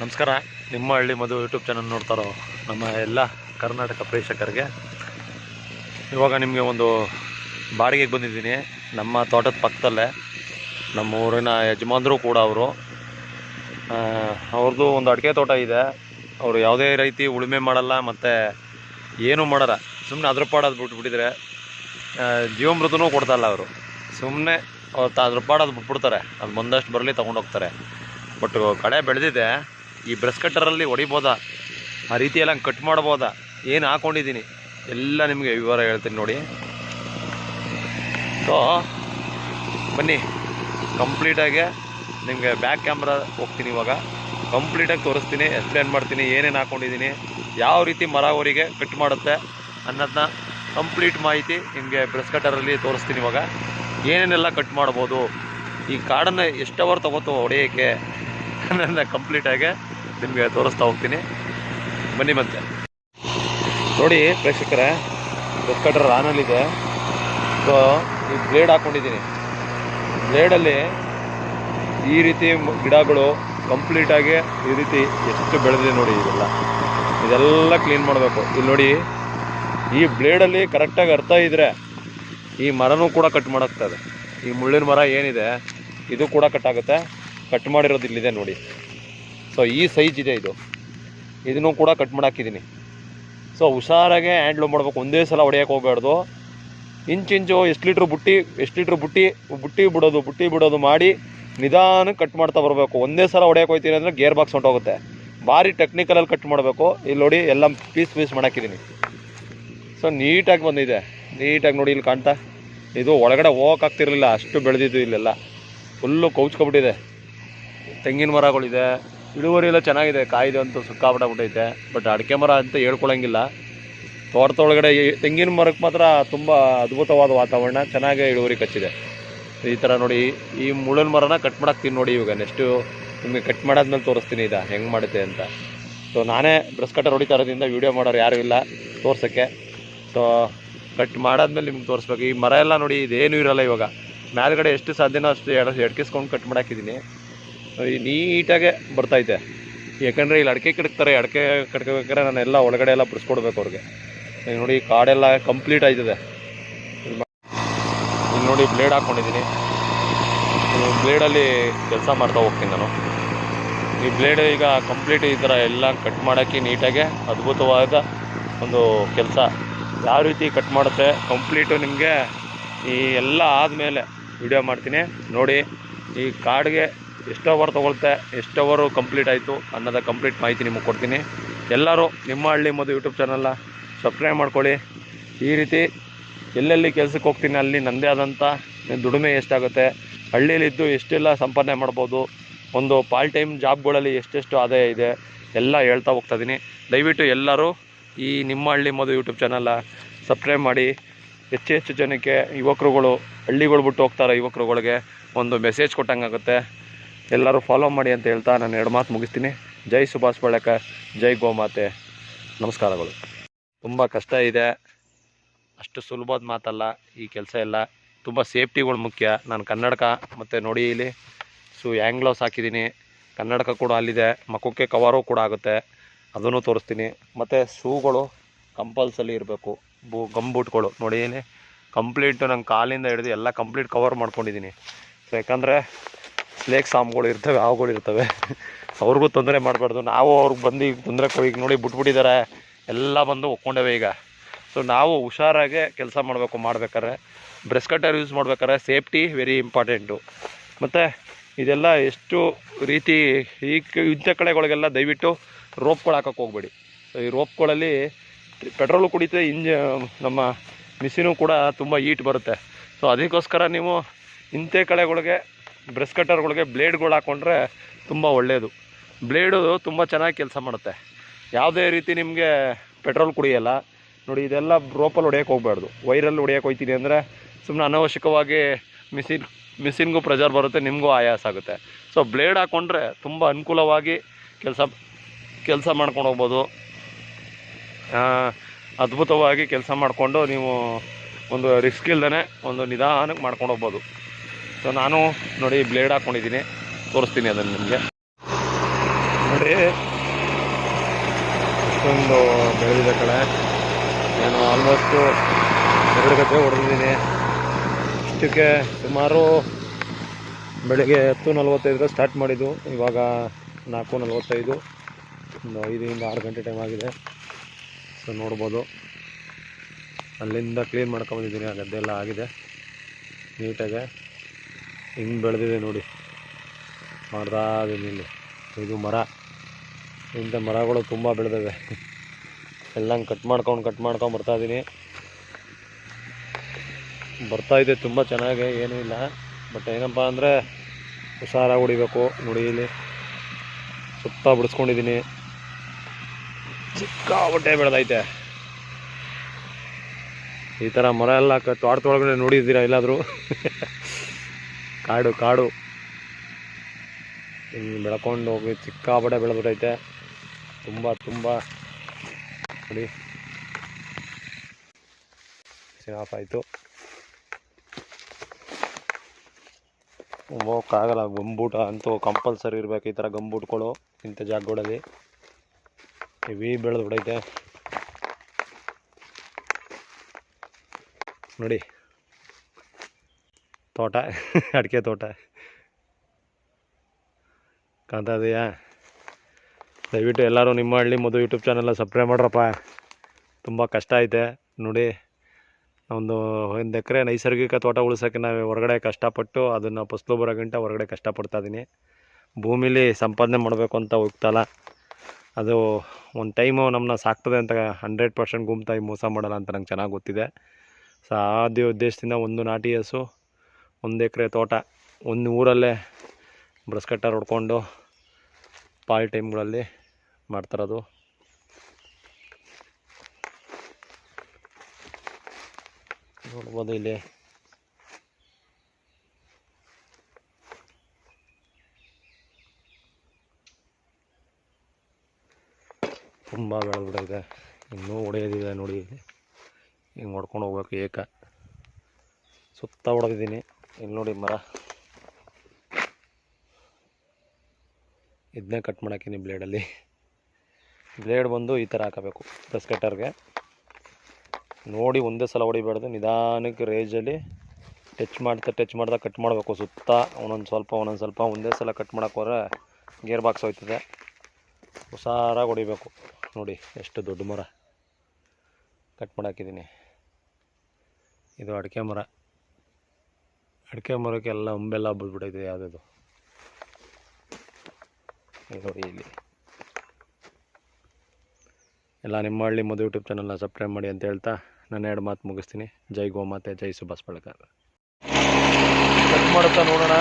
ನಮಸ್ಕಾರ. ನಿಮ್ಮ ಹಳ್ಳಿ ಮಧು ಯೂಟ್ಯೂಬ್ ಚಾನಲ್ ನೋಡ್ತಾರೋ ನಮ್ಮ ಎಲ್ಲ ಕರ್ನಾಟಕ ಪ್ರೇಕ್ಷಕರಿಗೆ. ಇವಾಗ ನಿಮಗೆ ಒಂದು ಬಾಡಿಗೆಗೆ ಬಂದಿದ್ದೀನಿ. ನಮ್ಮ ತೋಟದ ಪಕ್ಕದಲ್ಲೇ ನಮ್ಮ ಊರಿನ ಯಜಮಾನರು ಕೂಡ ಅವರು. ಅವ್ರದ್ದು ಒಂದು ಅಡಿಕೆ ತೋಟ ಇದೆ. ಅವರು ಯಾವುದೇ ರೀತಿ ಉಳುಮೆ ಮಾಡಲ್ಲ ಮತ್ತು ಏನೂ ಮಾಡಲ್ಲ. ಸುಮ್ಮನೆ ಅದ್ರ ಪಾಡೋದು ಬಿಟ್ಬಿಟ್ಟಿದ್ರೆ ಜೀವಮೃತನೂ ಕೊಡ್ತಾಯಿಲ್ಲ ಅವರು. ಸುಮ್ಮನೆ ಅವ್ರು ಅದ್ರ ಪಾಡೋದು ಬಿಟ್ಬಿಡ್ತಾರೆ. ಅದು ಬಂದಷ್ಟು ಬರಲಿ ತೊಗೊಂಡೋಗ್ತಾರೆ ಬಟ್ ಕಡೆ ಬೆಳೆದಿದೆ. ಈ ಬ್ರಷ್ ಕಟ್ಟರಲ್ಲಿ ಹೊಡಿಬೋದಾ? ಆ ರೀತಿ ಎಲ್ಲ ಕಟ್ ಮಾಡ್ಬೋದಾ? ಏನು ಹಾಕೊಂಡಿದ್ದೀನಿ ಎಲ್ಲ ನಿಮಗೆ ವಿವರ ಹೇಳ್ತೀನಿ ನೋಡಿ. ಸೊ ಬನ್ನಿ. ಕಂಪ್ಲೀಟಾಗಿ ನಿಮಗೆ ಬ್ಯಾಕ್ ಕ್ಯಾಮ್ರಾ ಹೋಗ್ತೀನಿ ಇವಾಗ. ಕಂಪ್ಲೀಟಾಗಿ ತೋರಿಸ್ತೀನಿ ಎಕ್ಸ್ಪ್ಲೇನ್ ಮಾಡ್ತೀನಿ ಏನೇನು ಹಾಕೊಂಡಿದ್ದೀನಿ ಯಾವ ರೀತಿ ಮರ ಅವರಿಗೆ ಕಟ್ ಮಾಡುತ್ತೆ ಅನ್ನೋದನ್ನ ಕಂಪ್ಲೀಟ್ ಮಾಹಿತಿ ನಿಮಗೆ ಬ್ರಷ್ ಕಟ್ಟರಲ್ಲಿ ತೋರಿಸ್ತೀನಿ ಇವಾಗ. ಏನೇನೆಲ್ಲ ಕಟ್ ಮಾಡ್ಬೋದು? ಈ ಕಾಡನ್ನು ಎಷ್ಟು ಅವರ್ ತೊಗೋತು ಹೊಡೆಯೋಕ್ಕೆ ಅನ್ನೋದನ್ನ ಕಂಪ್ಲೀಟಾಗಿ ನಿಮಗೆ ತೋರಿಸ್ತಾ ಹೋಗ್ತೀನಿ. ಬನ್ನಿ ಮತ್ತೆ. ನೋಡಿ ಪ್ರೇಕ್ಷಕರೇ ಬ್ರಷ್ ರಾನಲ್ಲಿ ಆನಲ್ಲಿದೆ ಸೊ ಈ ಬ್ಲೇಡ್ ಹಾಕೊಂಡಿದ್ದೀನಿ. ಬ್ಲೇಡಲ್ಲಿ ಈ ರೀತಿ ಗಿಡಗಳು ಕಂಪ್ಲೀಟಾಗಿ ಈ ರೀತಿ ಎಷ್ಟು ಬೆಳೆದಿದೆ ನೋಡಿ ಇದೆಲ್ಲ ಇದೆಲ್ಲ ಕ್ಲೀನ್ ಮಾಡಬೇಕು. ಇಲ್ಲಿ ನೋಡಿ, ಈ ಬ್ಲೇಡಲ್ಲಿ ಕರೆಕ್ಟಾಗಿ ಅರ್ಥ ಇದ್ದರೆ ಈ ಮರನೂ ಕೂಡ ಕಟ್ ಮಾಡಾಗ್ತದೆ. ಈ ಮುಳ್ಳಿನ ಮರ ಏನಿದೆ, ಇದು ಕೂಡ ಕಟ್ ಆಗುತ್ತೆ. ಕಟ್ ಮಾಡಿರೋದು ಇಲ್ಲಿದೆ ನೋಡಿ. ಸೊ ಈ ಸೈಜ್ ಇದೆ ಇದು. ಇದನ್ನು ಕೂಡ ಕಟ್ ಮಾಡಾಕಿದ್ದೀನಿ ಸೊ ಹುಷಾರಾಗೆ ಹ್ಯಾಂಡ್ಲು ಮಾಡ್ಬೇಕು. ಒಂದೇ ಸಲ ಹೊಡೆಯೋಕೆ ಇಂಚು ಇಂಚು ಎಷ್ಟು ಲೀಟ್ರ್ ಬುಟ್ಟಿ, ಎಷ್ಟು ಲೀಟ್ರ್ ಬುಟ್ಟಿ ಬುಟ್ಟಿ ಬಿಡೋದು ಬುಟ್ಟಿ ಬಿಡೋದು ಮಾಡಿ ನಿಧಾನಕ್ಕೆ ಕಟ್ ಮಾಡ್ತಾ ಬರಬೇಕು. ಒಂದೇ ಸಲ ಹೊಡೆಯೋಕೆ ಹೋಗ್ತೀನಿ ಅಂದರೆ ಗೇರ್ ಬಾಕ್ಸ್ ಹೊಂಟೋಗುತ್ತೆ. ಭಾರಿ ಟೆಕ್ನಿಕಲಲ್ಲಿ ಕಟ್ ಮಾಡಬೇಕು. ಇಲ್ಲಿ ನೋಡಿ ಎಲ್ಲ ಪೀಸ್ ಪೀಸ್ ಮಾಡಾಕಿದ್ದೀನಿ ಸೊ ನೀಟಾಗಿ ಬಂದಿದೆ. ನೀಟಾಗಿ ನೋಡಿ ಇಲ್ಲಿ ಕಾಣ್ತಾ. ಇದು ಒಳಗಡೆ ಹೋಗೋಕ್ಕಾಗ್ತಿರಲಿಲ್ಲ ಅಷ್ಟು ಬೆಳೆದಿದ್ದು ಇಲ್ಲೆಲ್ಲ. ಫುಲ್ಲು ಕೌಚ್ಕೊಬಿಟ್ಟಿದೆ ತೆಂಗಿನ ಮರಗಳಿದೆ. ಇಳುವರಿ ಎಲ್ಲ ಚೆನ್ನಾಗಿದೆ, ಕಾಯಿದೆ ಅಂತೂ ಸುಕ್ಕಾಬಿಟ್ಟಾಗ್ಬಿಟ್ಟೈತೆ ಬಟ್ ಅಡಿಕೆ ಮರ ಅಂತ ಹೇಳ್ಕೊಳಂಗಿಲ್ಲ. ತೋಟದೊಳಗಡೆ ಈ ತೆಂಗಿನ ಮರಕ್ಕೆ ಮಾತ್ರ ತುಂಬ ಅದ್ಭುತವಾದ ವಾತಾವರಣ, ಚೆನ್ನಾಗೇ ಇಳುವರಿ ಕಚ್ಚಿದೆ. ಈ ಥರ ನೋಡಿ, ಈ ಮುಳ್ಳಿನ ಮರನ ಕಟ್ ಮಾಡಾಕ್ತೀನಿ ನೋಡಿ ಇವಾಗ ನೆಕ್ಸ್ಟು ನಿಮಗೆ ಕಟ್ ಮಾಡಾದ್ಮೇಲೆ ತೋರಿಸ್ತೀನಿ ಇದು ಹೆಂಗೆ ಮಾಡುತ್ತೆ ಅಂತ. ಸೊ ನಾನೇ ಬ್ರಷ್ ಕಟ್ಟರ್ ಹೊಡಿತಾ ಇರೋದ್ರಿಂದ ವೀಡಿಯೋ ಮಾಡೋರು ಯಾರೂ ಇಲ್ಲ, ತೋರ್ಸೋಕ್ಕೆ. ಸೊ ಕಟ್ ಮಾಡಾದ್ಮೇಲೆ ನಿಮ್ಗೆ ತೋರಿಸ್ಬೇಕು. ಈ ಮರ ಎಲ್ಲ ನೋಡಿ, ಇದೇನು ಇರೋಲ್ಲ ಇವಾಗ. ಮೇಲ್ಗಡೆ ಎಷ್ಟು ಸಾಧ್ಯನೋ ಅಷ್ಟು ಎಡ ಎಡ್ಕಿಸ್ಕೊಂಡು ಕಟ್ ಮಾಡಾಕಿದ್ದೀನಿ. ನೀಟಾಗೆ ಬರ್ತೈತೆ ಯಾಕಂದರೆ ಇಲ್ಲಿ ಅಡಿಕೆ ಕಿಡಕ್ತಾರೆ ಅಡಿಕೆ ಕಿಡ್ಕೋಬೇಕಾದ್ರೆ ನಾನು ಎಲ್ಲ ಒಳಗಡೆ ಎಲ್ಲ ಬಿಡಿಸ್ಕೊಡ್ಬೇಕು ಅವ್ರಿಗೆ. ಈಗ ನೋಡಿ ಕಾಡೆಲ್ಲ ಕಂಪ್ಲೀಟ್ ಆಯ್ತದೆ. ಇಲ್ಲಿ ನೋಡಿ ಬ್ಲೇಡ್ ಹಾಕ್ಕೊಂಡಿದ್ದೀನಿ. ಬ್ಲೇಡಲ್ಲಿ ಕೆಲಸ ಮಾಡ್ತಾ ಹೋಗ್ತೀನಿ ನಾನು. ಈ ಬ್ಲೇಡ್ ಈಗ ಕಂಪ್ಲೀಟ್ ಈ ಥರ ಎಲ್ಲ ಕಟ್ ಮಾಡೋಕ್ಕೆ ನೀಟಾಗೆ ಅದ್ಭುತವಾದ ಒಂದು ಕೆಲಸ. ಯಾವ ರೀತಿ ಕಟ್ ಮಾಡುತ್ತೆ ಕಂಪ್ಲೀಟು ನಿಮಗೆ ಈ ಎಲ್ಲ ಆದಮೇಲೆ ವಿಡಿಯೋ ಮಾಡ್ತೀನಿ. ನೋಡಿ, ಈ ಕಾರ್ಡ್ಗೆ ಎಷ್ಟು ಅವರ್ ತೊಗೊಳ್ತೆ, ಎಷ್ಟು ಅವರು ಕಂಪ್ಲೀಟ್ ಆಯಿತು ಅನ್ನೋದ ಕಂಪ್ಲೀಟ್ ಮಾಹಿತಿ ನಿಮಗೆ ಕೊಡ್ತೀನಿ. ಎಲ್ಲರೂ ನಿಮ್ಮ ಹಳ್ಳಿ ಮದು ಯೂಟ್ಯೂಬ್ ಚಾನಲ್ನ ಸಬ್ಸ್ಕ್ರೈಬ್ ಮಾಡ್ಕೊಳ್ಳಿ. ಈ ರೀತಿ ಎಲ್ಲೆಲ್ಲಿ ಕೆಲಸಕ್ಕೆ ಹೋಗ್ತೀನಿ ಅಲ್ಲಿ ನನ್ನದೇ ಆದಂಥ ದುಡಿಮೆ ಎಷ್ಟಾಗುತ್ತೆ, ಹಳ್ಳಿಯಲ್ಲಿದ್ದು ಎಷ್ಟೆಲ್ಲ ಸಂಪಾದನೆ ಮಾಡ್ಬೋದು, ಒಂದು ಪಾರ್ಟ್ ಟೈಮ್ ಜಾಬ್ಗಳಲ್ಲಿ ಎಷ್ಟೆಷ್ಟು ಆದಾಯ ಇದೆ, ಎಲ್ಲ ಹೇಳ್ತಾ ಹೋಗ್ತಾಯಿದ್ದೀನಿ ದಯವಿಟ್ಟು ಎಲ್ಲರೂ ಈ ನಿಮ್ಮ ಹಳ್ಳಿ ಮದು ಯೂಟ್ಯೂಬ್ ಚಾನಲ್ನ ಸಬ್ಸ್ಕ್ರೈಬ್ ಮಾಡಿ. ಹೆಚ್ಚು ಹೆಚ್ಚು ಜನಕ್ಕೆ ಯುವಕರುಗಳು, ಹಳ್ಳಿಗಳು ಬಿಟ್ಟು ಹೋಗ್ತಾರೆ ಯುವಕರುಗಳಿಗೆ ಒಂದು ಮೆಸೇಜ್ ಕೊಟ್ಟಂಗಾಗುತ್ತೆ. ಎಲ್ಲರೂ ಫಾಲೋ ಮಾಡಿ ಅಂತ ಹೇಳ್ತಾ ನಾನು ಎರಡು ಮಾತು ಮುಗಿಸ್ತೀನಿ. ಜೈ ಸುಭಾಷ್ ಬಳಕ ಜೈ ಗೋಮಾತೆ. ನಮಸ್ಕಾರಗಳು. ತುಂಬ ಕಷ್ಟ ಇದೆ. ಅಷ್ಟು ಸುಲಭದ ಮಾತಲ್ಲ, ಈ ಕೆಲಸ ಎಲ್ಲ. ತುಂಬ ಸೇಫ್ಟಿಗಳು ಮುಖ್ಯ. ನಾನು ಕನ್ನಡಕ ಮತ್ತು ನೋಡಿ ಇಲ್ಲಿ, ಸೊ ಆ್ಯಂಗ್ಲೌಸ್ ಗ್ಲೌಸ್ ಹಾಕಿದ್ದೀನಿ ಕನ್ನಡಕ ಕೂಡ ಅಲ್ಲಿದೆ. ಮಕ್ಕಕ್ಕೆ ಕವರು ಕೂಡ ಆಗುತ್ತೆ. ಅದನ್ನು ತೋರಿಸ್ತೀನಿ. ಮತ್ತು ಶೂಗಳು ಕಂಪಲ್ಸಲಿ ಇರಬೇಕು. ಬೂ ಗಂಬೂಟ್ಗಳು ಬೂಟ್ಗಳು. ನೋಡಿ ಇಲ್ಲಿ, ಕಂಪ್ಲೀಟ್ ನಂಗೆ ಕಾಲಿಂದ ಹಿಡಿದು ಎಲ್ಲ ಕಂಪ್ಲೀಟ್ ಕವರ್ ಮಾಡ್ಕೊಂಡಿದ್ದೀನಿ ಸೊ ಯಾಕಂದರೆ ಸ್ನೇಕ್ ಸಾಮ್ಗಳು ಇರ್ತವೆ, ಹಾವುಗಳು ಇರ್ತವೆ. ಅವ್ರಿಗೂ ತೊಂದರೆ ಮಾಡಬಾರ್ದು. ನಾವು ಅವ್ರಿಗೆ ಬಂದು ಈಗ ತೊಂದರೆ ಈಗ ನೋಡಿ ಬಿಟ್ಬಿಟ್ಟಿದ್ದಾರೆ ಎಲ್ಲ ಬಂದು ಒಕ್ಕೊಂಡವೆ ಈಗ. ಸೊ ನಾವು ಹುಷಾರಾಗೆ ಕೆಲಸ ಮಾಡಬೇಕು, ಮಾಡ್ಬೇಕಾದ್ರೆ. ಬ್ರೆಸ್ ಕಟ್ಟರ್ ಯೂಸ್ ಮಾಡ್ಬೇಕಾದ್ರೆ ಸೇಫ್ಟಿ ವೆರಿ ಇಂಪಾರ್ಟೆಂಟು. ಮತ್ತು ಇದೆಲ್ಲ ಎಷ್ಟು ರೀತಿ ಈ ಇಂಥ ಕಡೆಗಳಿಗೆಲ್ಲ ದಯವಿಟ್ಟು ರೋಪ್ಗಳು ಹಾಕೋಕ್ಕೆ ಹೋಗ್ಬೇಡಿ. ಸೊ ಈ ರೋಪ್ಗಳಲ್ಲಿ ಪೆಟ್ರೋಲು ಕುಡಿತೆ ಇಂಜ, ನಮ್ಮ ಮಿಷಿನು ಕೂಡ ತುಂಬ ಈಟ್ ಬರುತ್ತೆ. ಸೊ ಅದಕ್ಕೋಸ್ಕರ ನೀವು ಇಂಥ ಕಡೆಗಳಿಗೆ ಬ್ರಷ್ ಕಟ್ಟರ್ಗಳಿಗೆ ಬ್ಲೇಡ್ಗಳು ಹಾಕ್ಕೊಂಡ್ರೆ ತುಂಬ ಒಳ್ಳೆಯದು ಬ್ಲೇಡು ತುಂಬ ಚೆನ್ನಾಗಿ ಕೆಲಸ ಮಾಡುತ್ತೆ. ಯಾವುದೇ ರೀತಿ ನಿಮಗೆ ಪೆಟ್ರೋಲ್ ಕುಡಿಯೋಲ್ಲ, ನೋಡಿ ಇದೆಲ್ಲ ರೋಪಲ್ಲಿ ಹೊಡೆಯೋಕೆ ಹೋಗ್ಬಾರ್ದು. ವೈರಲ್ಲಿ ಹೊಡೆಯೋಕೆ ಹೋಗ್ತೀನಿ ಅಂದರೆ ಸುಮ್ಮನೆ ಅನವಶ್ಯಕವಾಗಿ ಮಿಷಿನ್, ಮಿಷಿನ್ಗೂ ಪ್ರೆಜರ್ ಬರುತ್ತೆ, ನಿಮಗೂ ಆಯಾಸ ಆಗುತ್ತೆ. ಸೊ ಬ್ಲೇಡ್ ಹಾಕ್ಕೊಂಡ್ರೆ ತುಂಬ ಅನುಕೂಲವಾಗಿ ಕೆಲಸ ಕೆಲಸ ಮಾಡ್ಕೊಂಡು ಹೋಗ್ಬೋದು. ಅದ್ಭುತವಾಗಿ ಕೆಲಸ ಮಾಡಿಕೊಂಡು ನೀವು ಒಂದು ರಿಸ್ಕ್ ಇಲ್ದೇ ಒಂದು ನಿಧಾನಕ್ಕೆ ಮಾಡ್ಕೊಂಡು ಹೋಗ್ಬೋದು. ಸೊ ನಾನು ನೋಡಿ ಬ್ಲೇಡ್ ಹಾಕೊಂಡಿದ್ದೀನಿ. ತೋರಿಸ್ತೀನಿ ಅದನ್ನು ನಿಮಗೆ. ನೋಡಿ ಇಷ್ಟೊಂದು ಬೆಳೆದಿದೆ ಕಳೆ ನಾನು ಆಲ್ಮೋಸ್ಟು ಎರಡು ಗದ್ದೆ ಹೊಡೆದಿದ್ದೀನಿ. ಇಷ್ಟಕ್ಕೆ ಸುಮಾರು ಬೆಳಗ್ಗೆ ಹತ್ತು ನಲ್ವತ್ತೈದರ ಸ್ಟಾರ್ಟ್ ಮಾಡಿದ್ದು. ಇವಾಗ ನಾಲ್ಕು ನಲ್ವತ್ತೈದು, ಒಂದು ಐದರಿಂದ ಆರು ಗಂಟೆ ಟೈಮ್ ಆಗಿದೆ. ಸೊ ನೋಡ್ಬೋದು. ಅಲ್ಲಿಂದ ಕ್ಲೀನ್ ಮಾಡ್ಕೊಂಬಂದಿದ್ದೀನಿ ಆ ಗದ್ದೆ ಎಲ್ಲ ಆಗಿದೆ ನೀಟಾಗೆ ಹಿಂಗೆ ಬೆಳೆದಿದೆ ನೋಡಿ. ಇಲ್ಲಿ ಇದು ಮರ. ಇಂಥ ಮರಗಳು ತುಂಬ ಬೆಳೆದಿವೆ. ಎಲ್ಲ ಕಟ್ ಮಾಡ್ಕೊಂಡು ಕಟ್ ಮಾಡ್ಕೊಂಡು ಬರ್ತಾ ಇದೆ ತುಂಬ ಚೆನ್ನಾಗಿ, ಏನೂ ಇಲ್ಲ. ಬಟ್ ಏನಪ್ಪ ಅಂದರೆ, ಹುಷಾರಾಗಿ ಹೊಡಿಬೇಕು ನೋಡಿ ಇಲ್ಲಿ. ಸುತ್ತ ಬಿಡಿಸ್ಕೊಂಡಿದ್ದೀನಿ ಸಿಕ್ಕಾಪಟ್ಟೆ ಬೆಳೆದೈತೆ. ಈ ಥರ ಮರ ಎಲ್ಲ ತೋಟದೊಳಗಡೆ ನೋಡಿದ್ದೀರಾ ಎಲ್ಲಾದರೂ? ಕಾಡು ಕಾಡು. ಹಿಂಗೆ ಬೆಳ್ಕೊಂಡು ಹೋಗಿ ಸಿಕ್ಕಾಪಟ್ಟೆ ಬೆಳೆದ್ಬಿಟ್ಟೈತೆ. ತುಂಬ ತುಂಬ. ನೋಡಿ. ಆಫ್ ಆಯಿತು. ಹೋಗೋಕ್ಕಾಗಲ್ಲ ಗಂಬೂಟ ಅಂತೂ ಕಂಪಲ್ಸರಿ ಇರಬೇಕು ಈ ಥರ ಗಂಬೂಟ್ಗಳು ಇಂಥ ಜಾಗಗಳಲ್ಲಿ. ಹೆವಿ ಬೆಳೆದು ಬಿಡೈತೆ ನೋಡಿ. ತೋಟ, ಅಡಿಕೆ ತೋಟ. ಕಾಣ್ತಾ ಇದೆಯಾ? ದಯವಿಟ್ಟು ಎಲ್ಲರೂ ನಿಮ್ಮ ಹಳ್ಳಿ ಮೊದಲು ಯೂಟ್ಯೂಬ್ ಚಾನಲ್ನ ಸಬ್ಸ್ಕ್ರೈಬ್ ಮಾಡ್ರಪ್ಪ. ತುಂಬ ಕಷ್ಟ ಐತೆ. ನೋಡಿ ಒಂದು ಒಂದು ಎಕರೆ ನೈಸರ್ಗಿಕ ತೋಟ ಉಳಿಸೋಕ್ಕೆ ನಾವು ಹೊರಗಡೆ ಕಷ್ಟಪಟ್ಟು ಅದನ್ನು ಫಸ್ಲು ಬರೋ ಗಂಟ ಹೊರಗಡೆ ಕಷ್ಟಪಡ್ತಾ ಇದ್ದೀನಿ ಭೂಮಿಲಿ ಸಂಪಾದನೆ ಮಾಡಬೇಕು ಅಂತ ಹೋಗ್ತಲ್ಲ ಅದು ಒಂದು ಟೈಮು ನಮ್ಮನ್ನ ಸಾಕ್ತದೆ ಅಂತ ಹಂಡ್ರೆಡ್ ಪರ್ಸೆಂಟ್ ಗುಮ್ತಾಯಿ ಮೋಸ ಮಾಡಲ್ಲ ಅಂತ ನಂಗೆ ಚೆನ್ನಾಗಿ ಗೊತ್ತಿದೆ. ಸೊ ಆದ್ಯ ಉದ್ದೇಶದಿಂದ ಒಂದು ನಾಟಿ ಹಸು ಒಂದು ಎಕರೆ ತೋಟ. ಒಂದು ಊರಲ್ಲೇ ಬ್ರಷ್ ಕಟ್ಟರ್ ಹೊಡ್ಕೊಂಡು ಪಾಲ್ ಟೈಮ್ಗಳಲ್ಲಿ ಮಾಡ್ತಾರದು. ನೋಡ್ಬೋದು ಇಲ್ಲಿ. ತುಂಬ ಬೆಳೆದ್ಬಿಟ್ಟಿದೆ ಇನ್ನೂ ಹೊಡೆಯೋದಿದೆ ನೋಡಿ. ಹಿಂಗೆ ಹೊಡ್ಕೊಂಡು ಹೋಗ್ಬೇಕು ಏಕ. ಸುತ್ತ ಹೊಡೆದಿದ್ದೀನಿ. ಇಲ್ಲಿ ನೋಡಿ ಮರ. ಇದನ್ನೇ ಕಟ್ ಮಾಡಾಕಿನಿ ಬ್ಲೇಡಲ್ಲಿ ಬ್ಲೇಡ್ ಬಂದು ಈ ಥರ ಹಾಕಬೇಕು ಬ್ರಷ್ ಕಟ್ಟರ್ಗೆ ನೋಡಿ ಒಂದೇ ಸಲ ಹೊಡಿಬಾರ್ದು, ನಿಧಾನಕ್ಕೆ ರೇಜಲ್ಲಿ ಟಚ್ ಮಾಡ್ತಾ ಟಚ್ ಮಾಡ್ತಾ ಕಟ್ ಮಾಡಬೇಕು ಸುತ್ತ. ಒಂದೊಂದು ಸ್ವಲ್ಪ ಒಂದೊಂದು ಸ್ವಲ್ಪ ಒಂದೇ ಸಲ ಕಟ್ ಮಾಡೋಕೆ ಹೋದ್ರೆ ಗೇರ್ ಬಾಕ್ಸ್ ಹೋಯ್ತದೆ. ಹುಷಾರಾಗಿ ಹೊಡಿಬೇಕು. ನೋಡಿ ಎಷ್ಟು ದೊಡ್ಡ ಮರ. ಕಟ್ ಮಾಡಾಕಿದ್ದೀನಿ ಇದು ಅಡಿಕೆ ಮರ. ಅಡಿಕೆ ಮರಕ್ಕೆ ಎಲ್ಲ ಅಂಬೆಲ್ಲ ಬಿದ್ಬಿಟ್ಟೈತೆ ಯಾವುದದು? ನೋಡಿ ಇಲ್ಲಿ. ಎಲ್ಲ ನಿಮ್ಮ ಹಳ್ಳಿ ಮದುವೆ ಯೂಟ್ಯೂಬ್ ಚಾನಲ್ನ ಸಬ್ಸ್ಕ್ರೈಬ್ ಮಾಡಿ ಅಂತ ಹೇಳ್ತಾ ನಾನು ಎರಡು ಮಾತು ಮುಗಿಸ್ತೀನಿ. ಜೈ ಗೋಮಾತೆ, ಜೈ ಸುಭಾಷ್ ಕಟ್ ಮಾಡುತ್ತಾ ನೋಡೋಣ.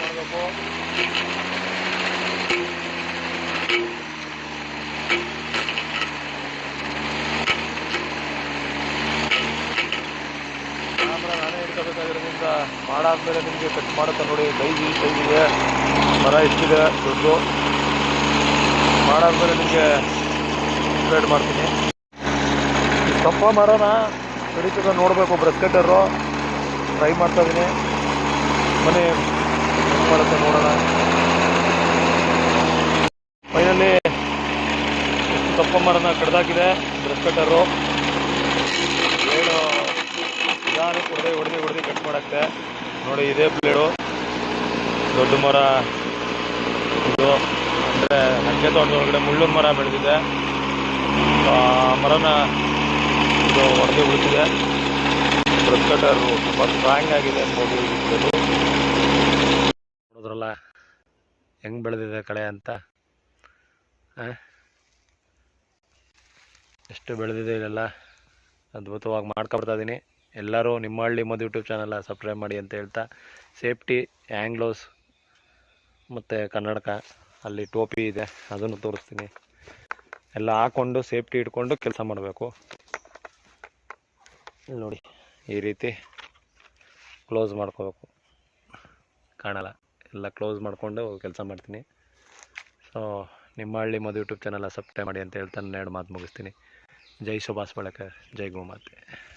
ಮಾಡಬೇಕು ಕ್ಯಾಮ್ರಾ ನಾನೇ ಹಿಡ್ಕೋಬೇಕಾಗಿರೋದ್ರಿಂದ ಮಾಡಾದ್ಮೇಲೆ ನಿಮಗೆ ಕಟ್ ಮಾಡುತ್ತೆ ನೋಡಿ. ಸೈಜ್ ಕೈಗಿದೆ ಮರ ಎಷ್ಟಿದೆ ದೊಡ್ಡದು. ಮಾಡಾದ್ಮೇಲೆ ನಿಮಗೆ ಸ್ಪ್ರೆಡ್ ಮಾಡ್ತೀನಿ. ಕಪ್ಪ ಮರನ ಕಡಿತದ ನೋಡಬೇಕು ಬ್ರಷ್ ಕಟ್ಟರು ಟ್ರೈ ಮಾಡ್ತಾ ಇದ್ದೀನಿ ಮನೆ ಮಾಡುತ್ತೆ ನೋಡೋಣ. ಫೈನಲಿ ಕಪ್ಪ ಮರನ ಕಡ್ದಾಕಿದೆ ಬ್ರಷ್ ಕಟ್ಟರು ಏನು ನಿಧಾನಕ್ಕೆ ಹೊಡೆದು ಹೊಡೆದು ಹೊಡೆದು ಕಟ್ ಮಾಡಕ್ಕೆ. ನೋಡಿ, ಇದೇ ಬ್ಲೇಡು ದೊಡ್ಡ ಮರ. ಇದು ಅಂದರೆ ಅಡಿಕೆ ತೋಟದೊಳಗಡೆ ಮುಳ್ಳು ಮರ ಬೆಳೆದಿದೆ. ಆ, ಮರನ ಇದು ಹೊಡೆದು ಉಳಿಸಿದೆ. ಬ್ರಷ್ ಕಟರು ತುಂಬ ಸ್ಟ್ರಾಂಗ್ ಆಗಿದೆ ನೋಡಿ ನೋಡಿದ್ರಲ್ಲ, ಹೆಂಗೆ ಬೆಳೆದಿದೆ ಕಳೆ ಅಂತ? ಎಷ್ಟು ಬೆಳೆದಿದೆ ಇಲ್ಲೆಲ್ಲ ಅದ್ಭುತವಾಗಿ ಮಾಡ್ಕೊಬಿಡ್ತಾ ಇದ್ದೀನಿ ಎಲ್ಲರೂ ನಿಮ್ಮ ಹಳ್ಳಿ ಮದು ಯೂಟ್ಯೂಬ್ ಚಾನಲ್ ಸಬ್ಸ್ಕ್ರೈಬ್ ಮಾಡಿ ಅಂತ ಹೇಳ್ತಾ ಸೇಫ್ಟಿ ಆ್ಯಂಗ್ಲೋಸ್ ಮತ್ತು ಕನ್ನಡಕ ಅಲ್ಲಿ ಟೋಪಿ ಇದೆ, ಅದನ್ನು ತೋರಿಸ್ತೀನಿ. ಎಲ್ಲ ಹಾಕ್ಕೊಂಡು ಸೇಫ್ಟಿ ಇಟ್ಕೊಂಡು ಕೆಲಸ ಮಾಡಬೇಕು. ನೋಡಿ, ಈ ರೀತಿ ಕ್ಲೋಸ್ ಮಾಡ್ಕೋಬೇಕು. ಕಾಣಲ್ಲ, ಎಲ್ಲ ಕ್ಲೋಸ್ ಮಾಡಿಕೊಂಡು ಕೆಲಸ ಮಾಡ್ತೀನಿ. ಸೊ ನಿಮ್ಮ ಹಳ್ಳಿ ಮದು ಯೂಟ್ಯೂಬ್ ಚಾನಲ್ ಸಬ್ಸ್ಕ್ರೈಬ್ ಮಾಡಿ ಅಂತ ಹೇಳ್ತಾ ಎರಡು ಮಾತು ಮುಗಿಸ್ತೀನಿ. ಜೈ ಸುಭಾಷ್ ಬಳಕರ್, ಜೈ ಗೋಮಾತೆ